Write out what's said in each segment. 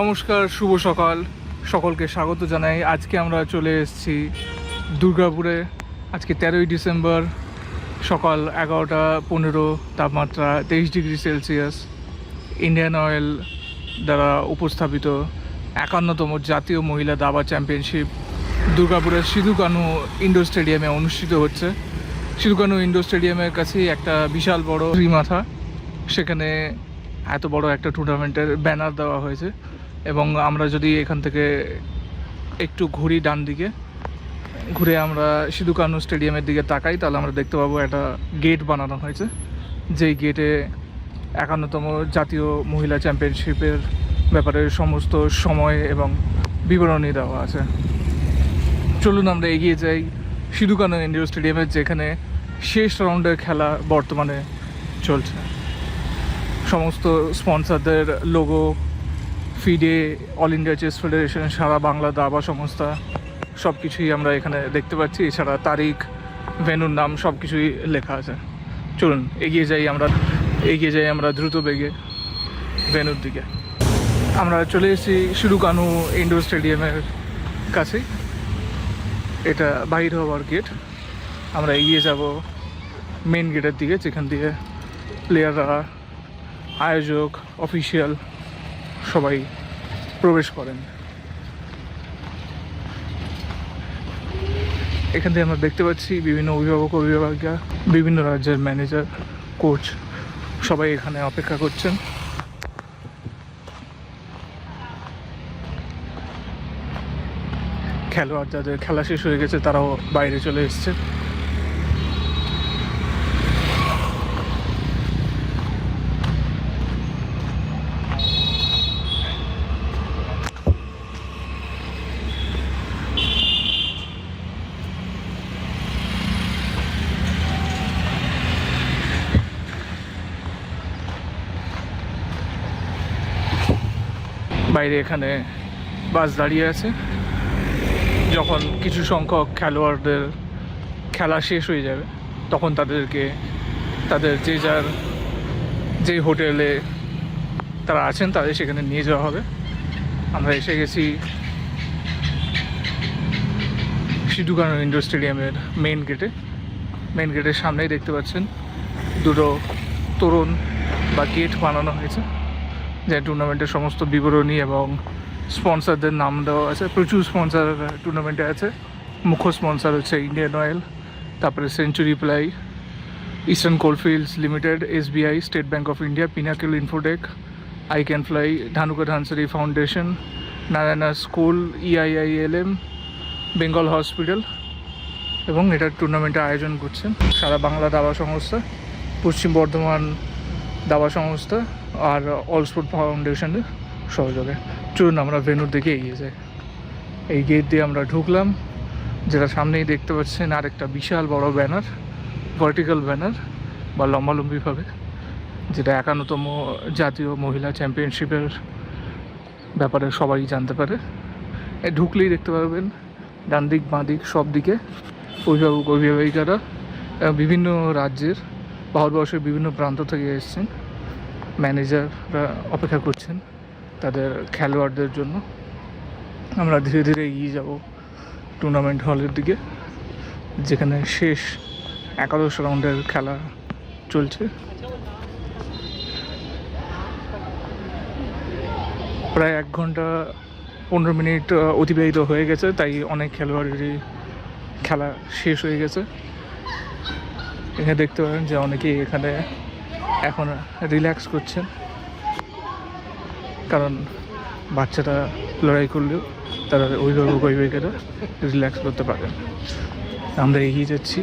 নমস্কার, শুভ সকাল। সকলকে স্বাগত জানাই। আজকে আমরা চলে এসেছি দুর্গাপুরে। আজকে তেরোই ডিসেম্বর, সকাল এগারোটা পনেরো, তাপমাত্রা তেইশ ডিগ্রি সেলসিয়াস। ইন্ডিয়ান অয়েল দ্বারা উপস্থাপিত একান্নতম জাতীয় মহিলা দাবা চ্যাম্পিয়নশিপ দুর্গাপুরের সিধু কানু ইন্ডোর স্টেডিয়ামে অনুষ্ঠিত হচ্ছে। সিধু কানু ইন্ডোর স্টেডিয়ামের কাছেই একটা বিশাল বড় মাথা সেখানে এত বড় একটা টুর্নামেন্টের ব্যানার দেওয়া হয়েছে। এবং আমরা যদি এখান থেকে একটু ঘুরি ডান দিকে, ঘুরে আমরা সিধু কানু স্টেডিয়ামের দিকে তাকাই, তাহলে আমরা দেখতে পাবো একটা গেট বানানো হয়েছে। যেই গেটে একান্নতম জাতীয় মহিলা চ্যাম্পিয়নশিপের ব্যাপারে সমস্ত সময় এবং বিবরণী দেওয়া আছে। চলুন আমরা এগিয়ে যাই সিধু কানু ইন্ডোর স্টেডিয়ামের যেখানে শেষ রাউন্ডের খেলা বর্তমানে চলছে। সমস্ত স্পন্সারদের logo FIDE all India chess federation সারা বাংলা দাবা সংস্থা সব কিছুই আমরা এখানে দেখতে পাচ্ছি। এছাড়া তারিখ ভেনুর নাম সব কিছুই লেখা আছে। চলুন, এগিয়ে যাই আমরা, এগিয়ে যাই আমরা দ্রুত বেগে ভেনুর দিকে। আমরা চলে এসেছি শুরু কানু ইন্ডোর স্টেডিয়ামের কাছে। এটা বাহির হওয়ার গেট আমরা এগিয়ে যাব মেন গেটের দিকে, যেখান দিয়ে প্লেয়াররা আয়োজক অফিসিয়াল সবাই প্রবেশ করেন। এখান থেকে আমরা দেখতে পাচ্ছি বিভিন্ন অভিভাবক অভিভাবকরা বিভিন্ন রাজ্যের ম্যানেজার কোচ সবাই এখানে অপেক্ষা করছেন। খেলোয়াড় যাদের খেলা শেষ হয়ে গেছে তারাও বাইরে চলে এসছে। বাইরে এখানে বাস দাঁড়িয়ে আছে। যখন কিছু সংখ্যক খেলোয়াড়দের খেলা শেষ হয়ে যাবে, তখন তাদেরকে, তাদের যে যার যে হোটেলে তারা আছেন, তাদের সেখানে নিয়ে যাওয়া হবে। আমরা এসে গেছি সিধুকান ইন্ডোর স্টেডিয়ামের মেইন গেটে মেন গেটের সামনেই দেখতে পাচ্ছেন দুটো তরুণ বা গেট বানানো হয়েছে। যে টুর্নামেন্টের সমস্ত বিবরণী এবং স্পন্সরদের নাম দেওয়া আছে। প্রচুর স্পন্সর টুর্নামেন্টে আছে। মুখ্য স্পন্সর হচ্ছে ইন্ডিয়ান অয়েল তারপরে century ply eastern coalfields limited SBI state bank of India pinnacle infotech I can fly Dhanuka Dhansari foundation Narayana school EIILM Bengal hospital এবং এটার টুর্নামেন্টের আয়োজন করছেন। সারা বাংলা দাবা সংস্থা, পশ্চিম বর্ধমান দাবা সংস্থা আর অল স্পোর্ট ফাউন্ডেশনের সহযোগে। চলুন আমরা ভেনুর দিকে এগিয়ে যাই। এই গেট দিয়ে আমরা ঢুকলাম। যেটা সামনেই দেখতে পাচ্ছেন, আরেকটা বিশাল বড় ব্যানার ভার্টিক্যাল ব্যানার বা লম্বালম্বিভাবে, যেটা একান্নতম জাতীয় মহিলা চ্যাম্পিয়নশিপের ব্যাপারে সবাই জানতে পারে। ঢুকলেই দেখতে পারবেন ডান দিক বাঁ দিক সব দিকে অভিভাবক, অভিভাবিকারা বিভিন্ন রাজ্যের, ভারতবর্ষের বিভিন্ন প্রান্ত থেকে এসেছেন। ম্যানেজাররা অপেক্ষা করছেন তাদের খেলোয়াড়দের জন্য। আমরা ধীরে ধীরে এগিয়ে যাব টুর্নামেন্ট হলের দিকে, যেখানে শেষ একাদশ রাউন্ডের খেলা চলছে। প্রায় এক ঘণ্টা পনেরো মিনিট অতিবাহিত হয়ে গেছে, তাই অনেক খেলোয়াড়েরই খেলা শেষ হয়ে গেছে। এখানে দেখতে পারেন যে অনেকেই এখানে এখন রিল্যাক্স করছেন। কারণ বাচ্চাটা লড়াই করলেও তারা অভিভাবক অভিভাবিকারা রিল্যাক্স করতে পারেন আমরা এগিয়ে যাচ্ছি।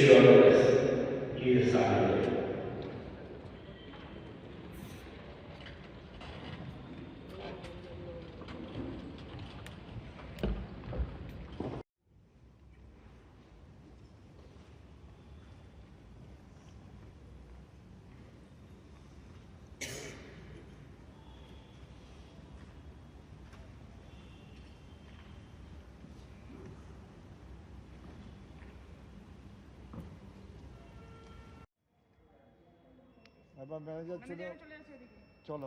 you show us. You decide. তারপর ম্যানেজার ছিল চলো।